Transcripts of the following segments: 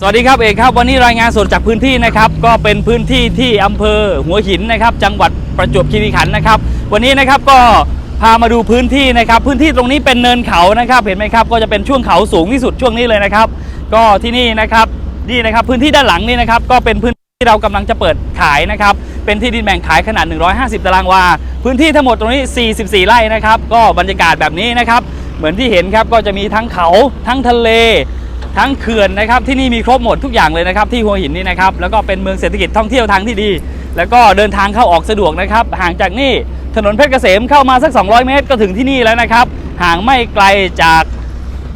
สวัสดีครับเอกครับวันนี้รายงานสดจากพื้นที่นะครับก็เป็นพื้นที่ที่อำเภอหัวหินนะครับจังหวัดประจวบคีรีขันธ์นะครับ วันนี้นะครับก็พามาดูพื้นที่นะครับ พื้นที่ตรงนี้เป็นเนินเขานะครับ เห็นไหมครับก็จะเป็นช่วงเขาสูงที่สุดช่วงนี้เลยนะครับ ก็ที่นี่นะครับนี่นะครับพื้นที่ด้านหลังนี่นะครับก็เป็นพื้นที่เรากำลังจะเปิดขายนะครับเป็นที่ดินแบ่งขายขนาด 150 ตารางวา พื้นที่ทั้งหมดตรงนี้ 44 ไร่นะครับ ก็บรรยากาศแบบนี้นะครับ เหมือนที่เห็นครับก็จะมีทั้งเขาทั้งทะเล ทั้งเขื่อนนะครับที่นี่มีครบหมดทุกอย่างเลยนะครับที่หัวหินนี่นะครับแล้วก็เป็นเมืองเศรษฐกิจท่องเที่ยวทางที่ดี แล้วก็เดินทางเข้าออกสะดวกนะครับห่างจากนี่ถนนเพชรเกษมเข้ามาสัก 200 เมตร ก็ถึงที่นี่แล้วนะครับห่างไม่ไกลจาก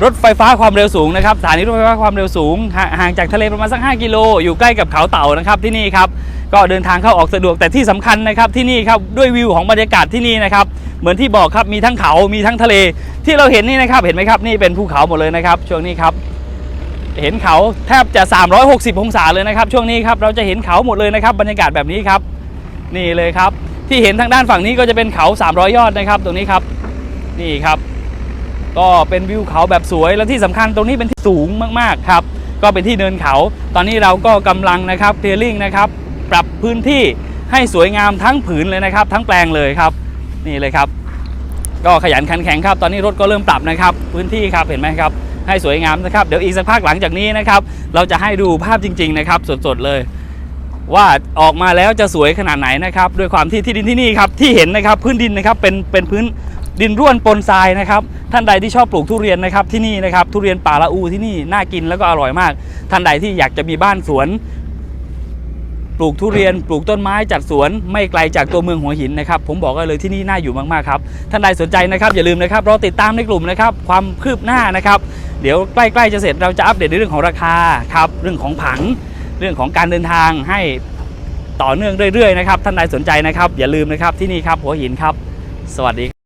รถไฟฟ้าความเร็วสูงนะครับสถานีรถไฟฟ้าความเร็วสูง ห่างจากทะเลประมาณสัก 5 กิโล อยู่ใกล้กับเขาเต่านะครับที่นี่ครับก็เดินทางเข้าออกสะดวกแต่ที่สำคัญนะครับที่นี่ครับด้วยวิวของบรรยากาศที่นี่นะครับเหมือนที่บอกครับมีทั้งเขามีทั้งทะเล ที่เราเห็นนี่นะครับเห็นไหมครับนี่เป็นภูเขาหมดเลยนะครับช่วงนี้ครับ เห็นเขาแทบจะ 360 องศาเลยนะครับ ช่วงนี้ครับเราจะเห็นเขาหมดเลยนะครับ บรรยากาศแบบนี้ครับ นี่เลยครับ ที่เห็นทางด้านฝั่งนี้ก็จะเป็นเขา 300 ยอดนะครับ ตรงนี้ครับ นี่ครับ ก็เป็นวิวเขาแบบสวยและที่สำคัญตรงนี้เป็นที่สูงมากๆครับ ก็เป็นที่เนินเขา ตอนนี้เราก็กำลังนะครับเคลียร์ลิงนะครับ ปรับพื้นที่ให้สวยงามทั้งผืนเลยนะครับ ทั้งแปลงเลยครับ นี่เลยครับ ก็ขยันขันแข็งครับ ตอนนี้รถก็เริ่มปรับนะครับ พื้นที่ครับเห็นไหมครับ ให้สวยงามนะครับ เดี๋ยวอีกสักพักหลังจากนี้นะครับ เราจะให้ดูภาพจริง ๆ นะครับ สดๆเลย ว่าออกมาแล้วจะสวยขนาดไหนนะครับ ด้วยความที่ที่ดินที่นี่ครับที่เห็นนะครับพื้นดินนะครับเป็นเป็นพื้นดินร่วนปนทรายนะครับ ท่านใดที่ชอบปลูกทุเรียนนะครับที่นี่นะครับทุเรียนป่าละอูที่นี่น่ากินแล้วก็อร่อยมาก ท่านใดที่อยากจะมีบ้านสวน ปลูกทุเรียนปลูกต้นไม้จัดสวนไม่ไกลจากตัวเมืองหัวหินนะครับ ผมบอกเลยที่นี่น่าอยู่มากๆครับท่านใดสนใจนะครับอย่าลืมนะครับรอติดตามในกลุ่มนะครับความคืบหน้านะครับ เดี๋ยวใกล้ๆจะเสร็จเราจะอัปเดตในเรื่องของราคาครับเรื่องของผังเรื่องของการเดินทางให้ต่อเนื่องเรื่อยๆนะครับท่านใดสนใจนะครับ อย่าลืมนะครับที่นี่ครับหัวหินครับ สวัสดี